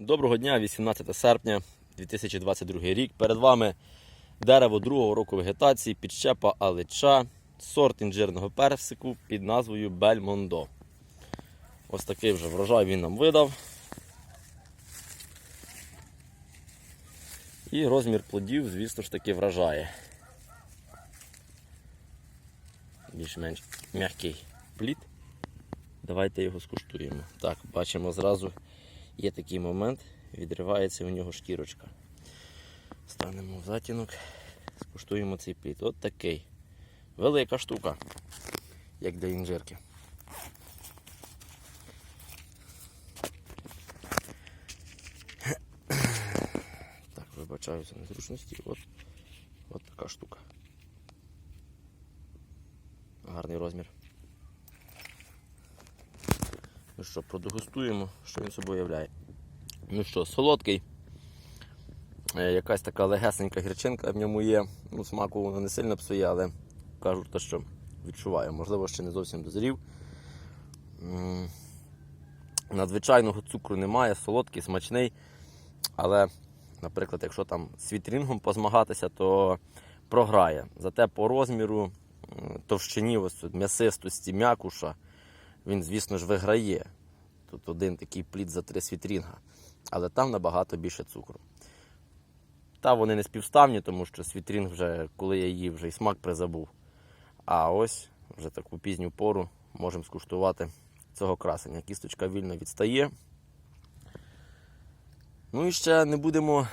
Доброго дня, 18 серпня 2022 рік. Перед вами дерево другого року вегетації, підщепа алича, сорт інжирного персику під назвою Бельмондо. Ось такий вже врожай він нам видав. І розмір плодів, звісно ж таки, вражає. Більш-менш м'який плід. Давайте його скуштуємо. Так, бачимо зразу є такий момент, відривається у нього шкірочка. Станемо в затінок, скуштуємо цей плід. От такий. Велика штука, як для інжирки. Так, вибачаюся незручності. От, от така штука. Гарний розмір. Ну що, продегустуємо, що він собою являє. Ну що, солодкий. Е, Якась така легесенька гірчинка в ньому є. Ну, смаку воно не сильно псує, але кажу те, що відчуваю. Можливо, ще не зовсім дозрів. Надзвичайного цукру немає, солодкий, смачний. Але, наприклад, якщо там з вітрінгом позмагатися, то програє. Зате по розміру, товщині, ось м'ясистості, м'якуша, він, звісно ж, виграє. Тут один такий плід за три світрінга, але там набагато більше цукру. Та вони не співставні, тому що світрінг вже, коли я їв, вже і смак призабув. А ось вже таку пізню пору можемо скуштувати цього красення. Кісточка вільно відстає. Ну і ще не будемо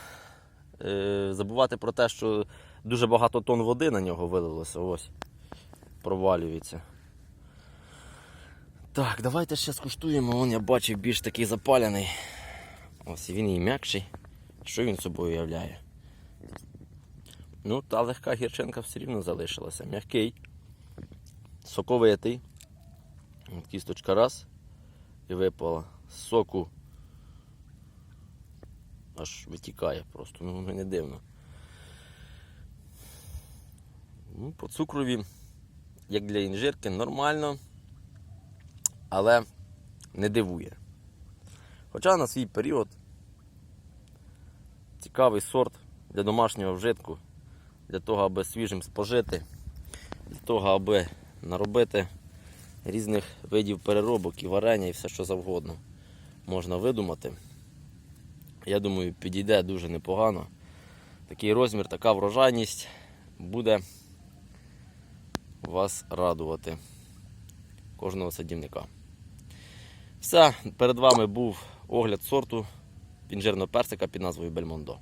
е, забувати про те, що дуже багато тонн води на нього вилилося. Ось провалюється. Так, давайте ще скуштуємо. Вон я бачив більш такий запалений. Ось він і м'якший. Що він собою являє? Ну, та легка гірчинка все рівно залишилася. М'який, соковитий. Кісточка раз і випала. Соку аж витікає просто, ну не дивно. Ну, по цукрові, як для інжирки, нормально але не дивує. Хоча на свій період цікавий сорт для домашнього вжитку, для того, аби свіжим спожити, для того, аби наробити різних видів переробок і варення і все, що завгодно можна видумати. Я думаю, підійде дуже непогано. Такий розмір, така врожайність буде вас радувати кожного садівника. Все, перед вами був огляд сорту інжирного персика під назвою Бельмондо.